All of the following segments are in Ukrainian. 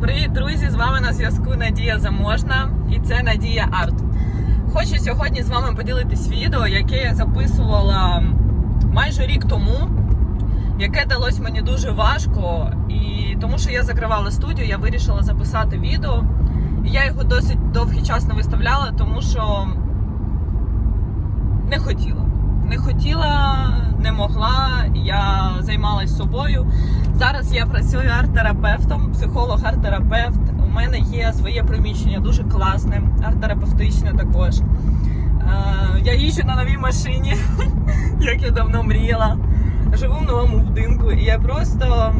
Привіт, друзі! З вами на зв'язку Надія Заможна і це Надія Арт. Хочу сьогодні з вами поділитись відео, яке я записувала майже рік тому, яке далось мені дуже важко. І тому що я закривала студію, я вирішила записати відео. Я його досить довгий час не виставляла, тому що не хотіла. Не хотіла, не могла. Я займалась собою. Зараз я працюю арт-терапевтом, психолог, арт-терапевт. У мене є своє приміщення, дуже класне, арт-терапевтичне також. Е, я їжджу на новій машині, як я давно мріяла. Живу в новому будинку, і я просто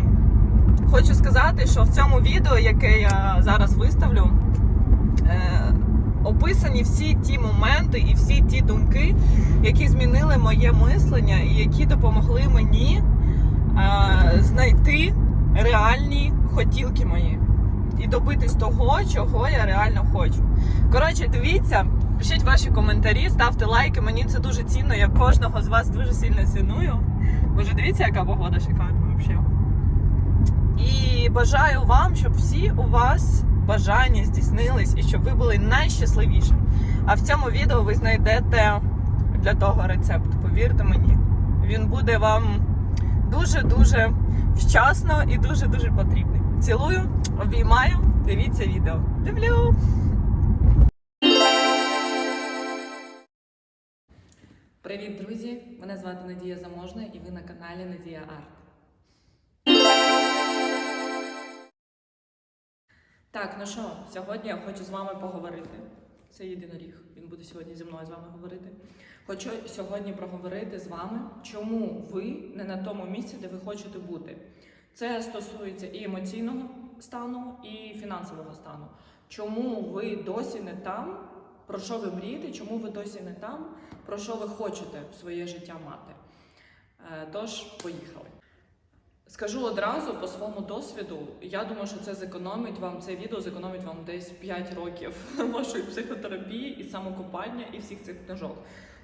хочу сказати, що в цьому відео, яке я зараз виставлю, е, описані всі ті моменти і всі ті думки, які змінили моє мислення і які допомогли мені знайти реальні хотілки мої і добитись того, чого я реально хочу. Коротше, дивіться, пишіть ваші коментарі, ставте лайки. Мені це дуже цінно. Я кожного з вас дуже сильно ціную. Боже, дивіться, яка погода шикарна взагалі. І бажаю вам, щоб всі у вас бажання здійснились і щоб ви були найщасливішим. А в цьому відео ви знайдете для того рецепт. Повірте мені, він буде вам дуже-дуже вчасно і дуже-дуже потрібний. Цілую, обіймаю, дивіться відео. Люблю! Привіт, друзі! Мене звати Надія Заможна і ви на каналі Надія Арт. Так, ну що, сьогодні я хочу з вами поговорити. Це єдиноріг. Він буде сьогодні зі мною з вами говорити. Хочу сьогодні проговорити з вами, чому ви не на тому місці, де ви хочете бути. Це стосується і емоційного стану, і фінансового стану. Чому ви досі не там, про що ви мрієте, чому ви досі не там, про що ви хочете в своє життя мати. Е, Тож, поїхали. Скажу одразу по своєму досвіду. Я думаю, що це зекономить вам це відео, зекономить вам десь 5 років вашої психотерапії і самокопання і всіх цих книжок.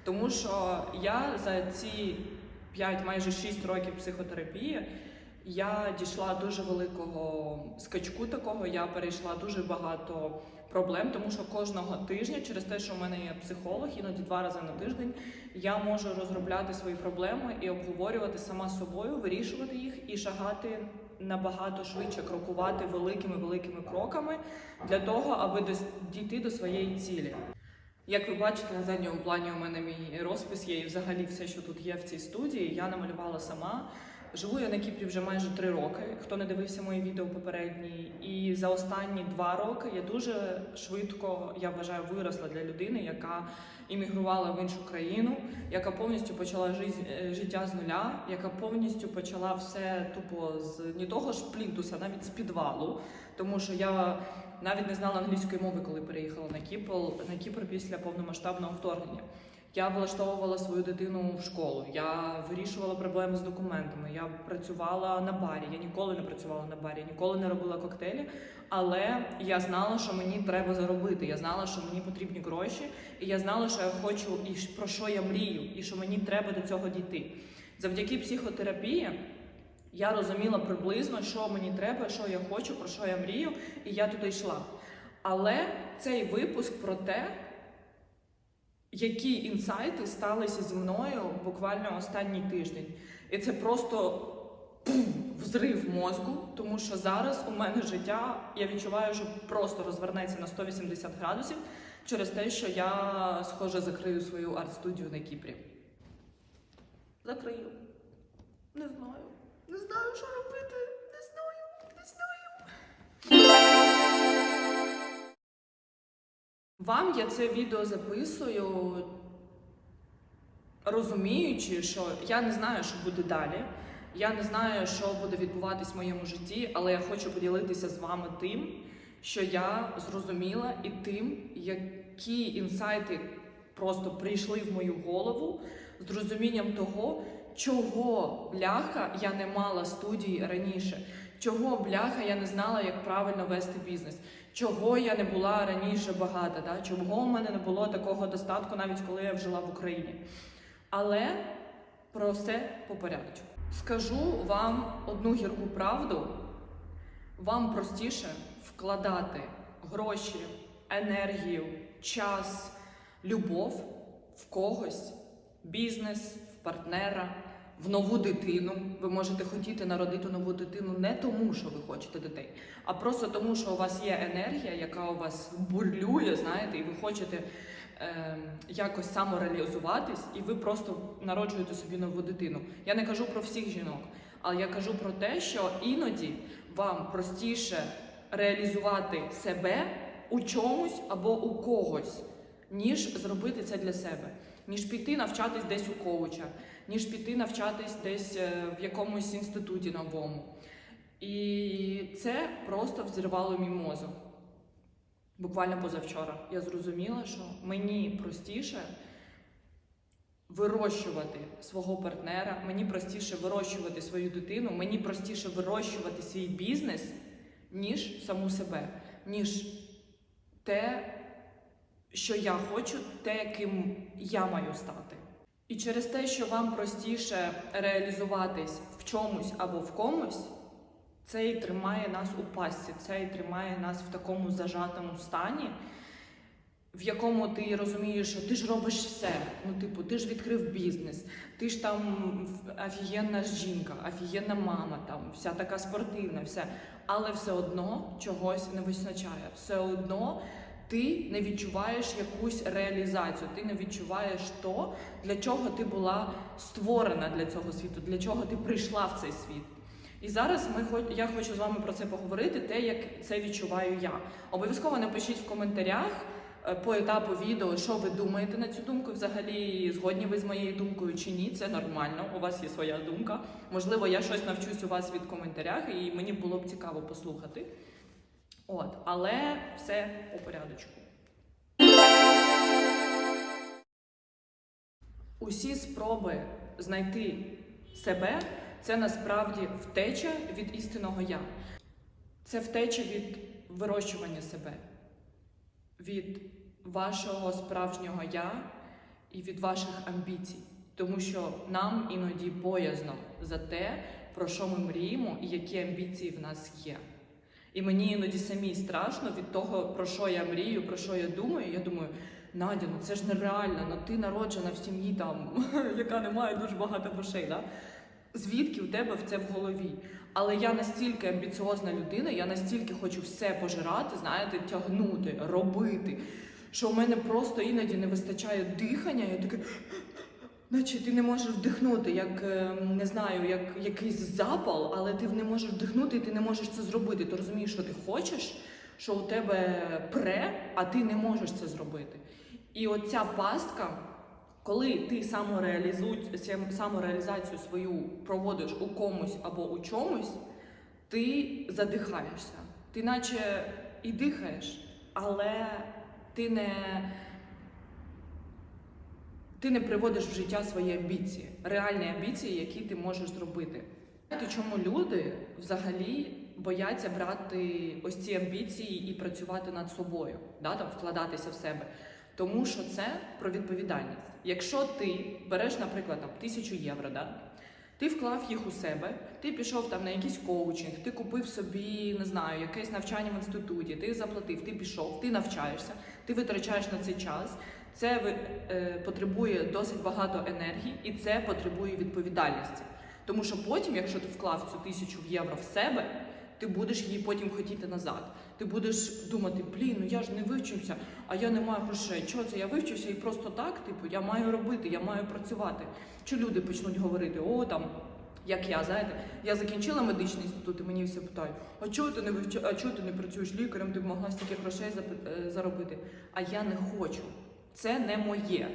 Тому що я за ці 5, майже 6 років психотерапії я дійшла дуже великого скачку такого. Я перейшла дуже багато проблем, тому що кожного тижня, через те, що в мене є психолог, іноді два рази на тиждень, я можу розробляти свої проблеми і обговорювати сама собою, вирішувати їх і шагати набагато швидше, крокувати великими великими кроками для того, аби дійти до своєї цілі. Як ви бачите, на задньому плані у мене мій розпис є і взагалі все, що тут є в цій студії, я намалювала сама. Живу я на Кіпрі вже майже три роки. Хто не дивився мої відео попередні, і за останні два роки я дуже швидко, я вважаю, виросла для людини, яка іммігрувала в іншу країну, яка повністю почала жиз- е, життя з нуля, яка повністю почала все тупо з не того ж плінтуса, навіть з підвалу, тому що я навіть не знала англійської мови, коли переїхала на Кіпр, на Кіпр після повномасштабного вторгнення. Я влаштовувала свою дитину в школу, я вирішувала проблеми з документами. Я працювала на барі. Я ніколи не працювала на барі, ніколи не робила коктейлі. Але я знала, що мені треба заробити. Я знала, що мені потрібні гроші, і я знала, що я хочу і про що я мрію, і що мені треба до цього дійти. Завдяки психотерапії я розуміла приблизно, що мені треба, що я хочу, про що я мрію, і я туди йшла. Але цей випуск про те, які інсайти сталися зі мною буквально останній тиждень. І це просто взрив мозку, тому що зараз у мене життя, я відчуваю, що просто розвернеться на 180 градусів через те, що я, схоже, закрию свою арт-студію на Кіпрі. Закрию. Не знаю. Не знаю, що робити. Вам я це відео записую, розуміючи, що я не знаю, що буде далі. Я не знаю, що буде відбуватись в моєму житті, але я хочу поділитися з вами тим, що я зрозуміла, і тим, які інсайти просто прийшли в мою голову з розумінням того, чого бляха я не мала студії раніше, чого бляха я не знала, як правильно вести бізнес, чого я не була раніше багата, да? чого у мене не було такого достатку, навіть коли я жила в Україні. Але про все по порядку. Скажу вам одну гірку правду. вам простіше вкладати гроші, енергію, час, любов в когось, бізнес, в партнера, в нову дитину. Ви можете хотіти народити нову дитину не тому, що ви хочете дітей, а просто тому, що у вас є енергія, яка у вас бурлює, знаєте, і ви хочете е, якось самореалізуватись, і ви просто народжуєте собі нову дитину. Я не кажу про всіх жінок, але я кажу про те, що іноді вам простіше реалізувати себе у чомусь або у когось, ніж зробити це для себе, ніж піти навчатись десь у коуча, ніж піти навчатись десь е, в якомусь інституті новому. І це просто взірвало мій мозок. Буквально позавчора я зрозуміла, що мені простіше вирощувати свого партнера, мені простіше вирощувати свою дитину, мені простіше вирощувати свій бізнес, ніж саму себе, ніж те, що я хочу, те, яким я маю стати. І через те, що вам простіше реалізуватись в чомусь або в комусь, це і тримає нас у пастці, це і тримає нас в такому зажатому стані, в якому ти розумієш, що ти ж робиш все. Ну, типу, ти ж відкрив бізнес, ти ж там офігенна жінка, офігенна мама, там вся така спортивна, все. Але все одно чогось не вистачає. Все одно ти не відчуваєш якусь реалізацію, ти не відчуваєш то, для чого ти була створена для цього світу, для чого ти прийшла в цей світ. І зараз ми я хочу з вами про це поговорити, те, як це відчуваю я. Обов'язково напишіть в коментарях е, по етапу відео, що ви думаєте на цю думку. Взагалі, згодні ви з моєю думкою чи ні, це нормально. У вас є своя думка. Можливо, я щось навчусь у вас від коментарях, і мені було б цікаво послухати. От, але все по порядочку. Усі спроби знайти себе це насправді втеча від істинного я. Це втеча від вирощування себе, від вашого справжнього я і від ваших амбіцій. Тому що нам іноді боязно за те, про що ми мріємо і які амбіції в нас є. І мені іноді самі страшно від того, про що я мрію, про що я думаю. Я думаю, Надя, ну це ж нереально, ну ти народжена в сім'ї, там, яка не має дуже багато грошей. Да? Звідки у тебе це в голові? Але я настільки амбіціозна людина, я настільки хочу все пожирати, знаєте, тягнути, робити, що в мене просто іноді не вистачає дихання. Я таке, наче ти не можеш вдихнути, як е, не знаю, як якийсь запал, але ти не можеш вдихнути і ти не можеш це зробити. Ти розумієш, що ти хочеш, що у тебе пре, а ти не можеш це зробити. І оця пастка. Коли ти самореалізацію свою проводиш у комусь або у чомусь, ти задихаєшся. Ти наче і дихаєш, але ти не, ти не приводиш в життя свої амбіції, реальні амбіції, які ти можеш зробити. Чому люди взагалі бояться брати ось ці амбіції і працювати над собою, да, там, вкладатися в себе? Тому що це про відповідальність. Якщо ти береш, наприклад, там тисячу євро, да? ти вклав їх у себе, ти пішов там на якийсь коучинг, ти купив собі, не знаю, якесь навчання в інституті, ти заплатив, ти пішов, ти навчаєшся, ти витрачаєш на цей час. Це е, потребує досить багато енергії і це потребує відповідальності. Тому що потім, якщо ти вклав цю тисячу євро в себе, ти будеш її потім хотіти назад. Ти будеш думати, блін, ну я ж не вивчився, а я не маю грошей. Чого це я вивчився і просто так, типу, я маю робити, я маю працювати. Чи люди почнуть говорити, о там. Як я, знаєте, я закінчила медичний інститут, і мені всі питають, а чого ти не вивча... а чого ти не працюєш лікарем, ти б могла стільки грошей е, заробити. А я не хочу. Це не моє.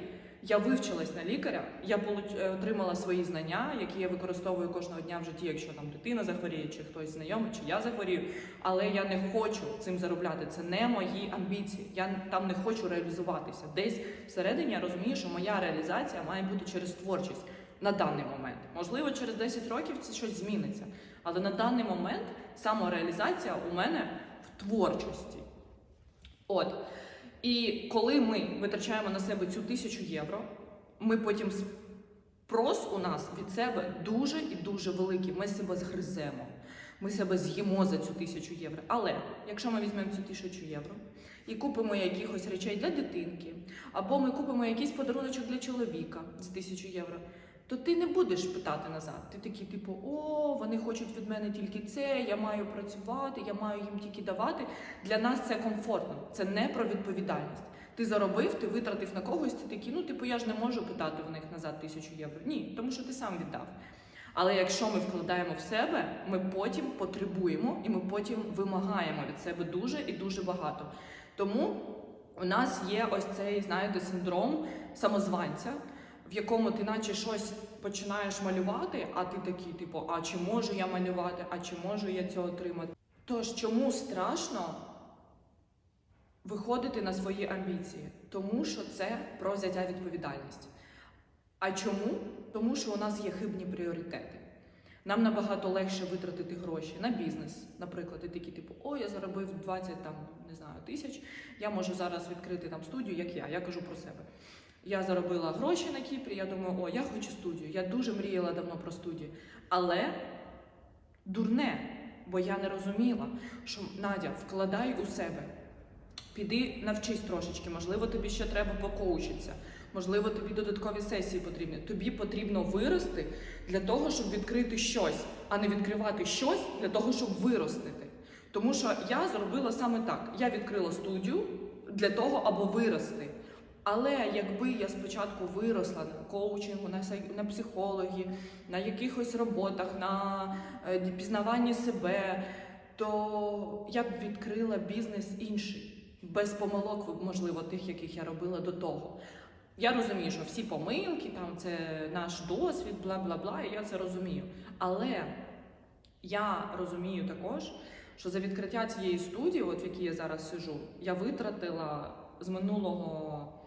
Я вивчилась на лікаря, я е, отримала свої знання, які я використовую кожного дня в житті, якщо там дитина захворіє, чи хтось знайомий, чи я захворію. Але я не хочу цим заробляти. Це не мої амбіції. Я там не хочу реалізуватися. Десь всередині я розумію, що моя реалізація має бути через творчість на даний момент. Можливо, через 10 років це щось зміниться. Але на даний момент самореалізація у мене в творчості. От. І коли ми витрачаємо на себе цю тисячу євро, ми потім спрос у нас від себе дуже і дуже великий. Ми себе згриземо. Ми себе з'їмо за цю тисячу євро. Але якщо ми візьмемо цю тисячу євро і купимо якихось речей для дитинки, або ми купимо якийсь подаруночок для чоловіка за тисячу євро, то ти не будеш питати назад. Ти такий, типу, о, вони хочуть від мене тільки це, я маю працювати, я маю їм тільки давати. Для нас це комфортно, це не про відповідальність. Ти заробив, ти витратив на когось, ти такий, ну типу, я ж не можу питати в них назад тисячу євро. Ні, тому що ти сам віддав. Але якщо ми вкладаємо в себе, ми потім потребуємо і ми потім вимагаємо від себе дуже і дуже багато. Тому у нас є ось цей, знаєте, синдром самозванця, в якому ти наче щось починаєш малювати, а ти такий, типу, а чи можу я малювати, а чи можу я це отримати? Тож чому страшно виходити на свої амбіції? Тому що це про взяття відповідальність. А чому? Тому що у нас є хибні пріоритети. Нам набагато легше витратити гроші на бізнес, наприклад, і такі, типу, о, я заробив 20 там, не знаю, тисяч, я можу зараз відкрити там студію, як я. Я кажу про себе. Я заробила гроші на Кіпрі, я думаю, о, я хочу студію. Я дуже мріяла давно про студію. Але дурне, бо я не розуміла, що Надя, вкладай у себе. Піди навчись трошечки, можливо, тобі ще треба покоучитися, можливо, тобі додаткові сесії потрібні. Тобі потрібно вирости для того, щоб відкрити щось, а не відкривати щось для того, щоб виростити. Тому що я зробила саме так: я відкрила студію для того, аби вирости. Але якби я спочатку виросла на коучингу, на психології, на якихось роботах, на е, пізнаванні себе, то я б відкрила бізнес інший, без помилок, можливо, тих, яких я робила до того. Я розумію, що всі помилки, там це наш досвід, бла бла бла, і я це розумію. Але я розумію також, що за відкриття цієї студії, от в якій я зараз сижу, я витратила з минулого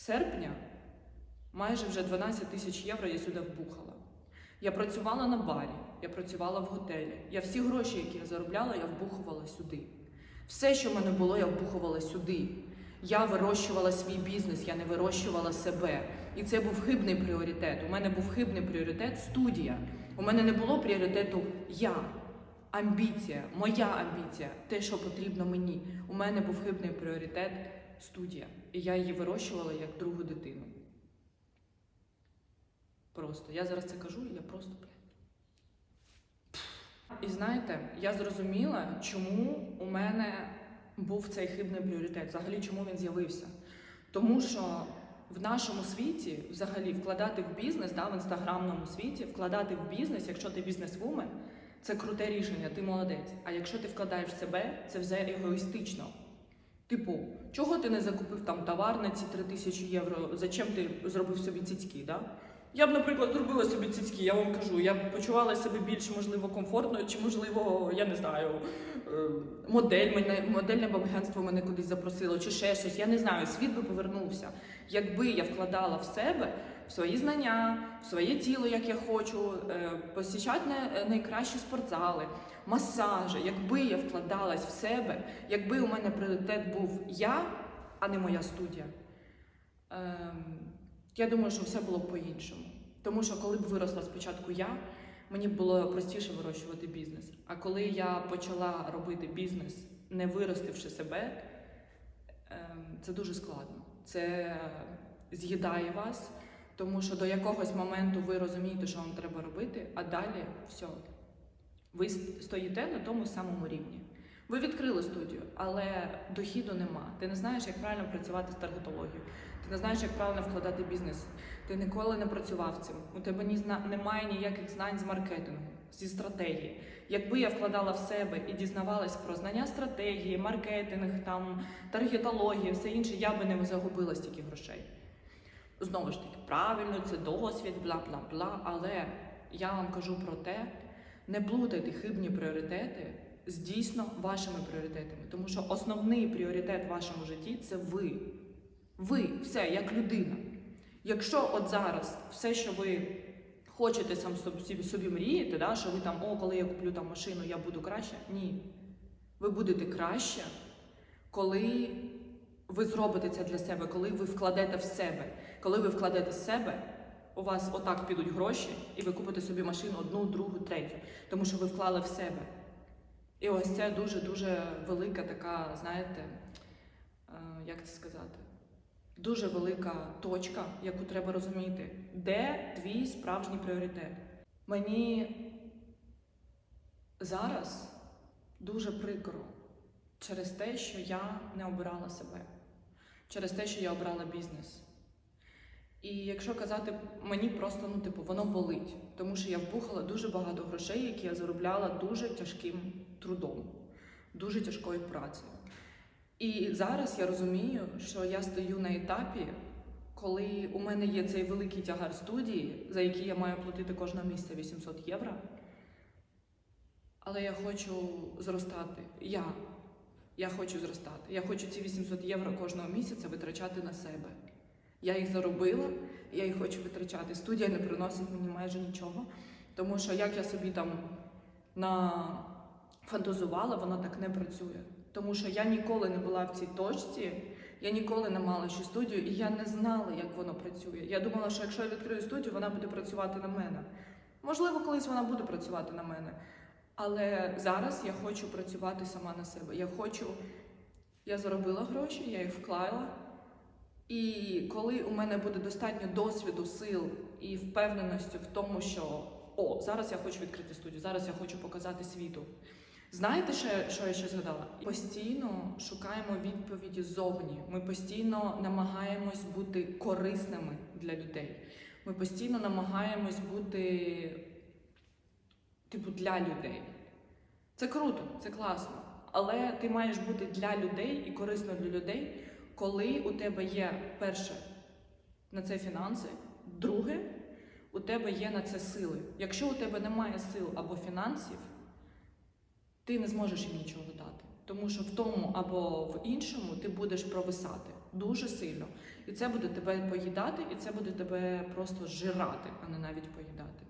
серпня майже вже 12 тисяч євро я сюди вбухала. Я працювала на барі, я працювала в готелі. Я всі гроші, які я заробляла, я вбухувала сюди. Все, що в мене було, я вбухувала сюди. Я вирощувала свій бізнес, я не вирощувала себе. І це був хибний пріоритет. У мене був хибний пріоритет студія. У мене не було пріоритету я. Амбіція, моя амбіція, те, що потрібно мені. У мене був хибний пріоритет студія. І я її вирощувала як другу дитину. Просто. Я зараз це кажу, і я просто. блядь. І знаєте, я зрозуміла, чому у мене був цей хибний пріоритет, взагалі чому він з'явився. Тому що в нашому світі, взагалі, вкладати в бізнес, да, в інстаграмному світі, вкладати в бізнес, якщо ти бізнес-вумен, це круте рішення, ти молодець. А якщо ти вкладаєш в себе, це вже егоїстично. Типу, чого ти не закупив там товар на ці 3 тисячі євро? Зачем ти зробив собі цицьки? Да? Я б, наприклад, зробила собі цицьки, я вам кажу, я б почувала себе більш, можливо, комфортно, чи, можливо, я не знаю, е, модель, мене, модельне б мене кудись запросило, чи ще щось. Я не знаю, світ би повернувся. Якби я вкладала в себе в свої знання, в своє тіло, як я хочу, е, посічати найкращі спортзали, масажі, якби я вкладалась в себе, якби у мене пріоритет був я, а не моя студія. Ем, я думаю, що все було б по-іншому. Тому що коли б виросла спочатку я, мені б було простіше вирощувати бізнес. А коли я почала робити бізнес, не виростивши себе, ем, це дуже складно. Це з'їдає вас, тому що до якогось моменту ви розумієте, що вам треба робити, а далі все. Ви стоїте на тому самому рівні. Ви відкрили студію, але дохіду нема. Ти не знаєш, як правильно працювати з таргетологією. Ти не знаєш, як правильно вкладати бізнес. Ти ніколи не працював цим. У тебе ні зна... немає ніяких знань з маркетингу, зі стратегії. Якби я вкладала в себе і дізнавалась про знання стратегії, маркетинг, там таргетології, все інше, я би не загубила стільки грошей. Знову ж таки, правильно, це досвід, бла бла бла. Але я вам кажу про те, не плутайте хибні пріоритети з дійсно вашими пріоритетами. Тому що основний пріоритет в вашому житті це ви. Ви, все, як людина. Якщо от зараз все, що ви хочете сам собі, собі мрієте, да, що ви там, о, коли я куплю там машину, я буду краще. Ні. Ви будете краще, коли ви зробите це для себе, коли ви вкладете в себе. Коли ви вкладете в себе, у вас отак підуть гроші, і ви купите собі машину одну, другу, третю, тому що ви вклали в себе. І ось це дуже-дуже велика така, знаєте, е, як це сказати, дуже велика точка, яку треба розуміти, де твій справжній пріоритет. Мені зараз дуже прикро через те, що я не обирала себе, через те, що я обрала бізнес. І якщо казати, мені просто, ну, типу, воно болить, тому що я вбухала дуже багато грошей, які я заробляла дуже тяжким трудом, дуже тяжкою працею. І зараз я розумію, що я стою на етапі, коли у мене є цей великий тягар студії, за який я маю платити кожного місяця 800 євро. Але я хочу зростати. Я. Я хочу зростати. Я хочу ці 800 євро кожного місяця витрачати на себе. Я їх заробила, я їх хочу витрачати. Студія не приносить мені майже нічого, тому що як я собі там нафантазувала, воно так не працює. Тому що я ніколи не була в цій точці, я ніколи не мала ще студію, і я не знала, як воно працює. Я думала, що якщо я відкрию студію, вона буде працювати на мене. Можливо, колись вона буде працювати на мене. Але зараз я хочу працювати сама на себе. Я хочу, я заробила гроші, я їх вклала. І коли у мене буде достатньо досвіду, сил і впевненості в тому, що о, зараз я хочу відкрити студію, зараз я хочу показати світу. Знаєте, ще, що я ще згадала? Постійно шукаємо відповіді ззовні. Ми постійно намагаємось бути корисними для людей. Ми постійно намагаємось бути, типу, для людей. Це круто, це класно. Але ти маєш бути для людей і корисно для людей, коли у тебе є перше на це фінанси, друге, у тебе є на це сили. Якщо у тебе немає сил або фінансів, ти не зможеш їм нічого дати. Тому що в тому або в іншому ти будеш провисати дуже сильно. І це буде тебе поїдати, і це буде тебе просто жирати, а не навіть поїдати.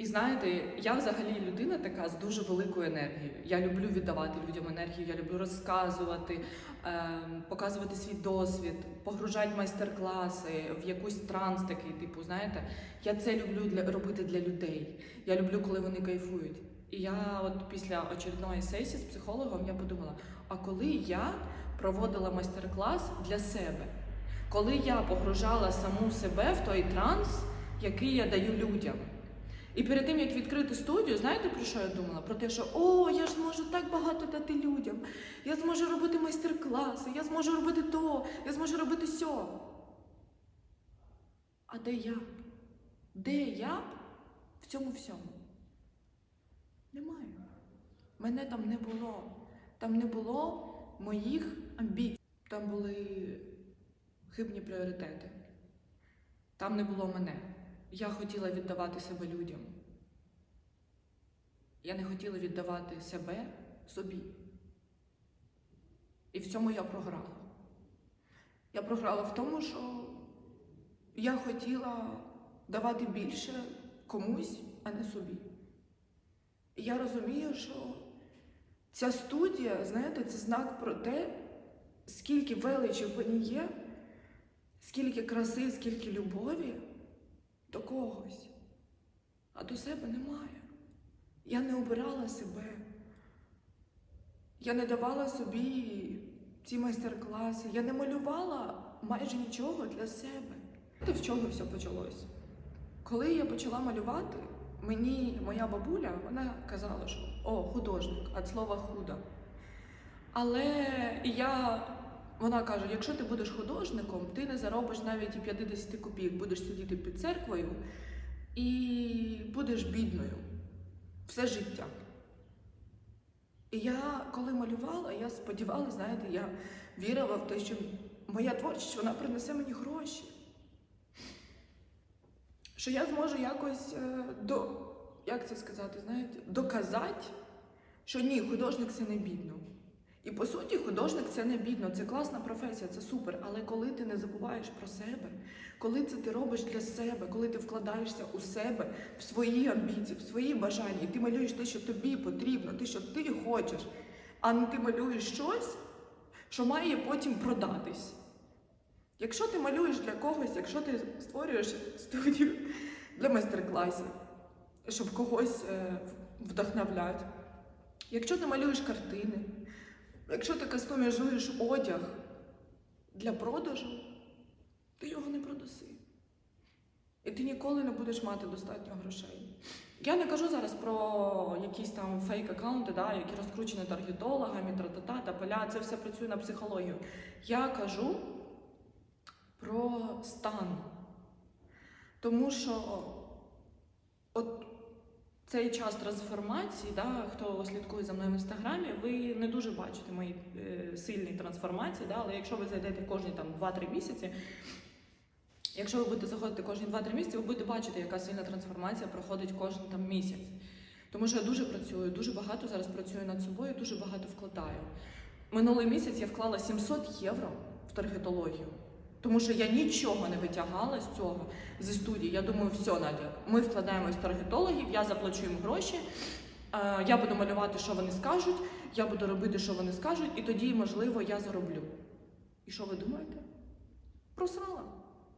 І знаєте, я взагалі людина така з дуже великою енергією. Я люблю віддавати людям енергію, я люблю розказувати, ем, показувати свій досвід, погружати майстер-класи в якийсь транс такий, типу, знаєте, я це люблю для робити для людей. Я люблю, коли вони кайфують. І я, от після очередної сесії з психологом, я подумала: а коли я проводила майстер-клас для себе, коли я погружала саму себе в той транс, який я даю людям. І перед тим як відкрити студію, знаєте про що я думала? Про те, що о, я ж зможу так багато дати людям, я зможу робити майстер-класи, я зможу робити то, я зможу робити сьо. А де я? Де я в цьому всьому? Немає. Мене там не було. Там не було моїх амбіцій. Там були хибні пріоритети. Там не було мене. Я хотіла віддавати себе людям. Я не хотіла віддавати себе собі. І в цьому я програла. Я програла в тому, що я хотіла давати більше комусь, а не собі. І я розумію, що ця студія, знаєте, це знак про те, скільки величі в мені є, скільки краси, скільки любові до когось, а до себе немає. Я не обирала себе. Я не давала собі ці майстер-класи, я не малювала майже нічого для себе. Знаєте, в чого все почалось? Коли я почала малювати, мені моя бабуля вона казала, що о, художник, від слова худо. Але я, вона каже: якщо ти будеш художником, ти не заробиш навіть і 50 копійок, будеш сидіти під церквою і будеш бідною все життя. І я, коли малювала, я сподівалася, знаєте, я вірила в те, що моя творчість вона принесе мені гроші. Що я зможу якось е, до, як це сказати, знаєте, доказати, що ні, художник це не бідно. І по суті, художник це не бідно, це класна професія, це супер. Але коли ти не забуваєш про себе, коли це ти робиш для себе, коли ти вкладаєшся у себе, в свої амбіції, в свої бажання, і ти малюєш те, що тобі потрібно, те, що ти хочеш, а не ти малюєш щось, що має потім продатись. Якщо ти малюєш для когось, якщо ти створюєш студію для майстер-класів, щоб когось е, вдохновляти, якщо ти малюєш картини, якщо ти кастомізуєш одяг для продажу, ти його не продаси. І ти ніколи не будеш мати достатньо грошей. Я не кажу зараз про якісь там фейк-аккаунти, да, які розкручені таргетологами, тра-та-та, та поля. Це все працює на психологію. Я кажу про стан. Тому що от цей час трансформації, да, хто слідкує за мною в інстаграмі, ви не дуже бачите мої е, сильні трансформації, да, але якщо ви зайдете кожні там 2-3 місяці, якщо ви будете заходити кожні 2-3 місяці, ви будете бачити, яка сильна трансформація проходить кожен там місяць. Тому що я дуже працюю, дуже багато зараз працюю над собою, дуже багато вкладаю. Минулий місяць я вклала 700 євро в таргетологію. Тому що я нічого не витягала з цього зі студії. Я думаю, все, Надя, ми вкладаємось в таргетологів, я заплачу їм гроші, е, я буду малювати, що вони скажуть, я буду робити, що вони скажуть, і тоді, можливо, я зароблю. І що ви думаєте? Просрала.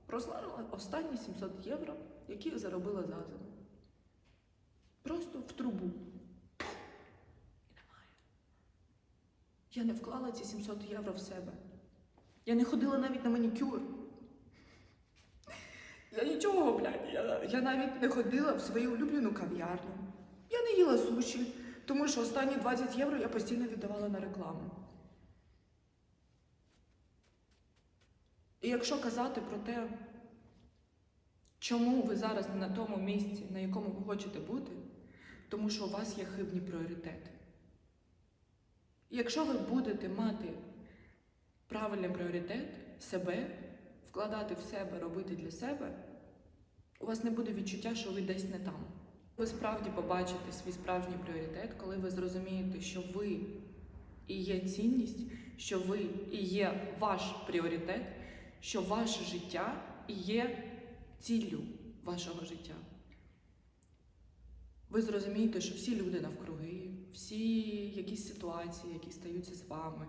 Просрала останні 700 євро, які я заробила за зиму. Просто в трубу. І немає. Я не вклала ці 700 євро в себе. Я не ходила навіть на манікюр. Я нічого, блядь, я, я навіть не ходила в свою улюблену кав'ярню. Я не їла суші, тому що останні 20 євро я постійно віддавала на рекламу. І якщо казати про те, чому ви зараз не на тому місці, на якому ви хочете бути, тому що у вас є хибні пріоритети. І якщо ви будете мати правильний пріоритет себе, вкладати в себе, робити для себе, у вас не буде відчуття, що ви десь не там. Ви справді побачите свій справжній пріоритет, коли ви зрозумієте, що ви і є цінність, що ви і є ваш пріоритет, що ваше життя і є ціллю вашого життя. Ви зрозумієте, що всі люди навкруги, всі якісь ситуації, які стаються з вами,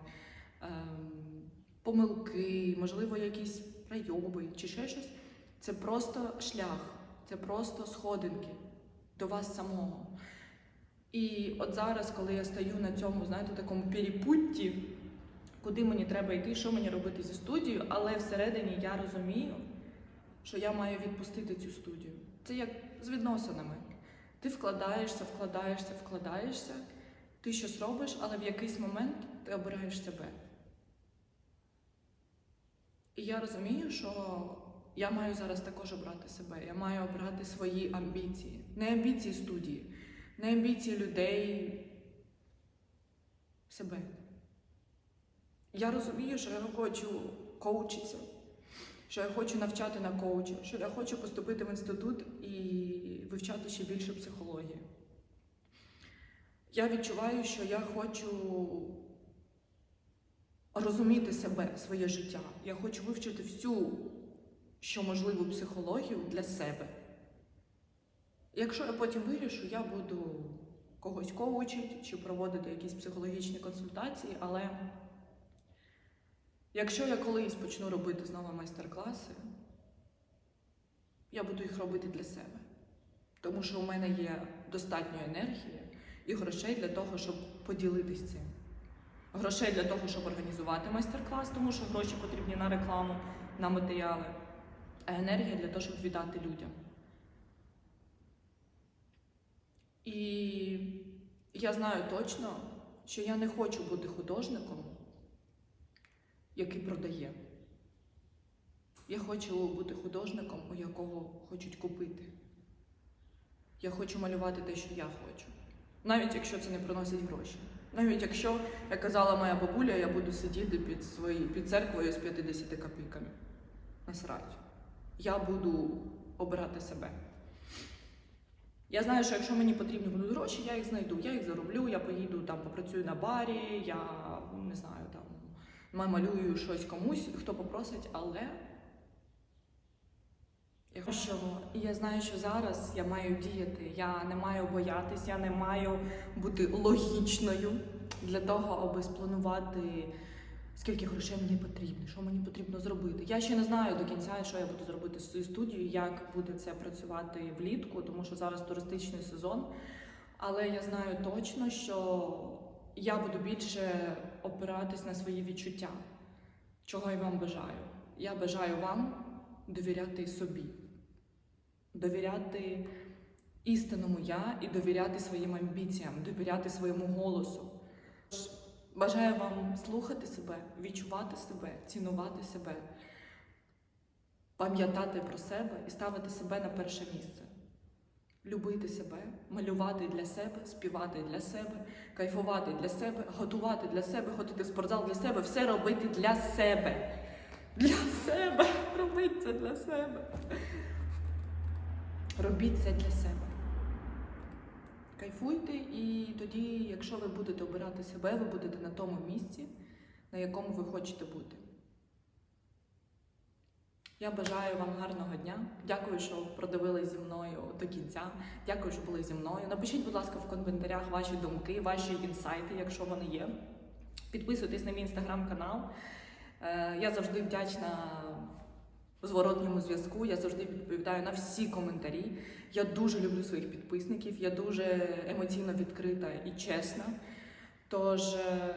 ем, помилки, можливо, якісь пройоби чи ще щось, це просто шлях, це просто сходинки до вас самого. І от зараз, коли я стою на цьому, знаєте, такому перепутті, куди мені треба йти, що мені робити зі студією, але всередині я розумію, що я маю відпустити цю студію. Це як з відносинами. Ти вкладаєшся, вкладаєшся, вкладаєшся, ти щось робиш, але в якийсь момент ти обираєш себе. І я розумію, що я маю зараз також обрати себе. Я маю обрати свої амбіції. Не амбіції студії, не амбіції людей, себе. Я розумію, що я хочу коучитися, що я хочу навчати на коуча, що я хочу поступити в інститут і вивчати ще більше психології. Я відчуваю, що я хочу розуміти себе, своє життя. Я хочу вивчити всю, що можливу психологію для себе. Якщо я потім вирішу, я буду когось коучити чи проводити якісь психологічні консультації, але якщо я колись почну робити знову майстер-класи, я буду їх робити для себе. Тому що у мене є достатньо енергії і грошей для того, щоб поділитись цим. Грошей для того, щоб організувати майстер-клас, тому що гроші потрібні на рекламу, на матеріали, а енергія для того, щоб віддати людям. І я знаю точно, що я не хочу бути художником, який продає. Я хочу бути художником, у якого хочуть купити. Я хочу малювати те, що я хочу. Навіть якщо це не приносить гроші. Навіть якщо, як казала моя бабуля, я буду сидіти під, свої, під церквою з 50 копійками. Насрать. Я буду обирати себе. Я знаю, що якщо мені потрібні будуть гроші, я їх знайду, я їх зароблю, я поїду там, попрацюю на барі, я не знаю, там намалюю щось комусь, хто попросить, але що я знаю, що зараз я маю діяти. Я не маю боятись, я не маю бути логічною для того, аби спланувати скільки грошей мені потрібно, що мені потрібно зробити. Я ще не знаю до кінця, що я буду зробити з цією студією, як буде це працювати влітку, тому що зараз туристичний сезон. Але я знаю точно, що я буду більше опиратись на свої відчуття, чого я вам бажаю. Я бажаю вам довіряти собі, довіряти істинному я і довіряти своїм амбіціям, довіряти своєму голосу. Бажаю вам слухати себе, відчувати себе, цінувати себе, пам'ятати про себе і ставити себе на перше місце. Любити себе, малювати для себе, співати для себе, кайфувати для себе, готувати для себе, ходити в спортзал для себе, все робити для себе. Для себе. Робіть це для себе. Робіть це для себе. Кайфуйте, і тоді, якщо ви будете обирати себе, ви будете на тому місці, на якому ви хочете бути. Я бажаю вам гарного дня. Дякую, що продивились зі мною до кінця. Дякую, що були зі мною. Напишіть, будь ласка, в коментарях ваші думки, ваші інсайти, якщо вони є. Підписуйтесь на мій інстаграм-канал. Е, Я завжди вдячна зворотньому зв'язку. Я завжди відповідаю на всі коментарі. Я дуже люблю своїх підписників, я дуже емоційно відкрита і чесна. Тож е,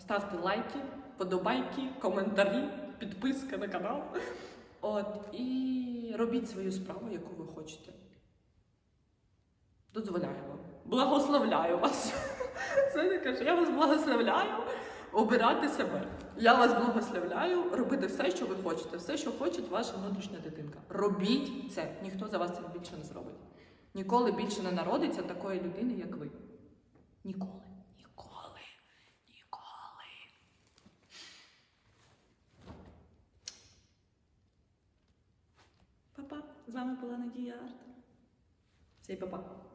ставте лайки, подобайки, коментарі, підписка на канал. От, і робіть свою справу, яку ви хочете. Дозволяю вам. Благословляю вас. Це не кажу, я вас благословляю обирати себе. Я вас благословляю робити все, що ви хочете, все, що хоче ваша внутрішня дитинка. Робіть це. Ніхто за вас це більше не зробить. Ніколи більше не народиться такої людини, як ви. Ніколи. Ніколи. Ніколи. Па-па. З вами була Надія Арт. Всій па-па.